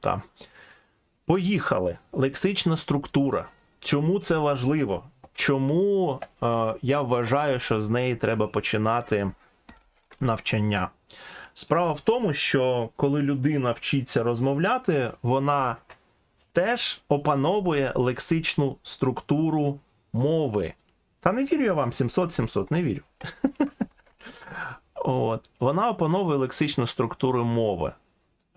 Та. Поїхали. Лексична структура. Чому це важливо? Чому е, я вважаю, що з неї треба починати навчання? Справа в тому, що коли людина вчиться розмовляти, вона теж опановує лексичну структуру мови. Та не вірю я вам 700-700, не вірю. От. Вона опановує лексичну структуру мови.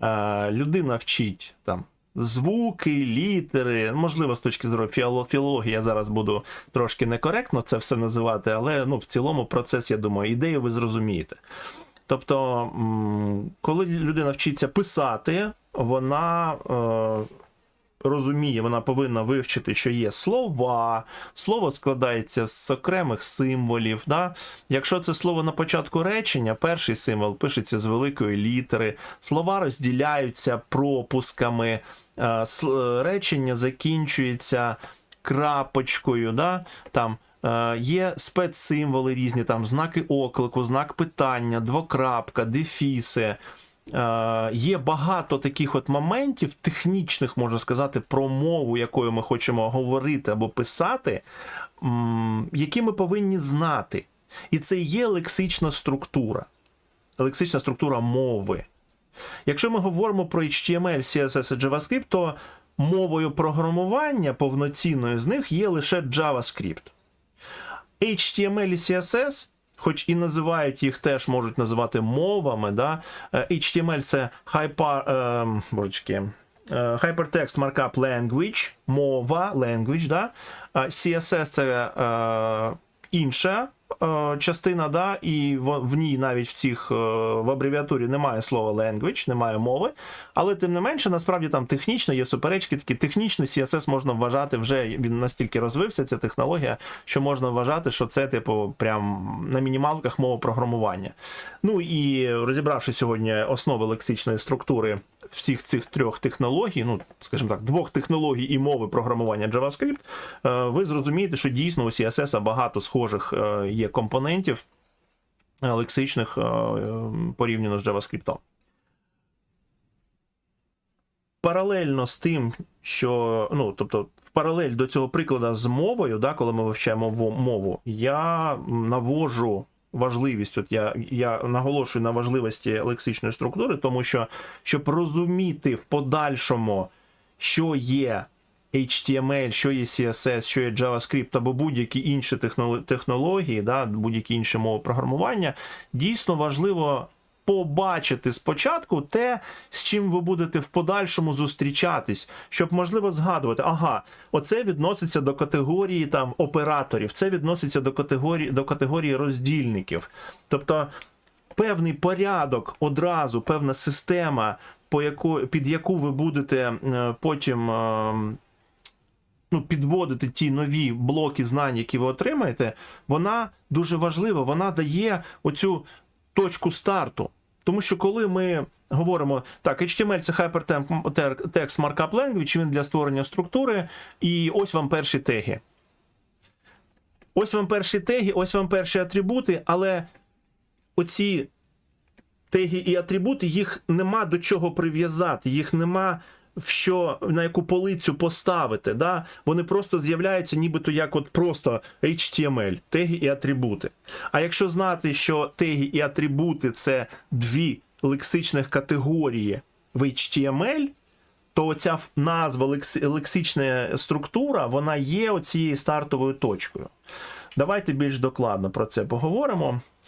Е, людина вчить там звуки, літери. Можливо, з точки зору філо- філології я зараз буду трошки некоректно це все називати, але ну, в цілому процес, я думаю, ідею ви зрозумієте. Тобто, коли людина вчиться писати, вона е, розуміє, вона повинна вивчити, що є слова, слово складається з окремих символів. Да? Якщо це слово на початку речення, перший символ пишеться з великої літери, слова розділяються пропусками, е, речення закінчується крапочкою. Да? Там Е, Є спецсимволи різні, там знаки оклику, знак питання, двокрапка, дефіси. Е, Є багато таких от моментів, технічних, можна сказати, про мову, якою ми хочемо говорити або писати, які ми повинні знати. І це є лексична структура, лексична структура мови. Якщо ми говоримо про HTML, CSS і JavaScript, то мовою програмування повноцінною з них є лише JavaScript. HTML і CSS, хоч і називають їх теж можуть називати мовами. Да? Е, HTML це hyper, е, божечки, е, Hypertext Markup Language, мова, language, да? CSS це е, інша е, частина, да? і в, в ній навіть в цих е, в абревіатурі немає слова language, немає мови. Але тим не менше, насправді там технічно є суперечки, такі технічний CSS можна вважати вже він настільки розвився, ця технологія, що можна вважати, що це, типу, прям на мінімалках мова програмування. Ну і розібравши сьогодні основи лексичної структури всіх цих трьох технологій, ну скажімо так, двох технологій і мови програмування JavaScript, е, ви зрозумієте, що дійсно у CSS багато схожих е, є компонентів е, лексичних порівняно з JavaScript. Паралельно з тим, що ну, тобто, в паралель до цього прикладу з мовою, да, коли ми вивчаємо мову, я навожу важливість, от я, я наголошую на важливості лексичної структури, тому що щоб розуміти в подальшому, що є HTML, що є CSS, що є JavaScript або будь-які інші технології, да, будь-які інші мови програмування, дійсно важливо побачити спочатку те, з чим ви будете в подальшому зустрічатись, щоб можливо згадувати, ага, оце відноситься до категорії там операторів, це відноситься до категорії до категорії роздільників. Тобто певний порядок одразу, певна система, по яку, під яку ви будете е, потім. е, Ну, підводити ті нові блоки знань, які ви отримаєте, вона дуже важлива. Вона дає оцю точку старту. Тому що коли ми говоримо, так, HTML це Hypertext Markup Language, він для створення структури, і ось вам перші теги. Ось вам перші теги, ось вам перші атрибути, але оці теги і атрибути, їх нема до чого прив'язати, їх нема що на яку полицю поставити. Да? Вони просто з'являються нібито як от просто HTML, теги і атрибути. А якщо знати, що теги і атрибути це дві лексичних категорії в HTML, то оця ф- назва лекс- лексична структура, вона є оцією стартовою точкою. Давайте більш докладно про це поговоримо.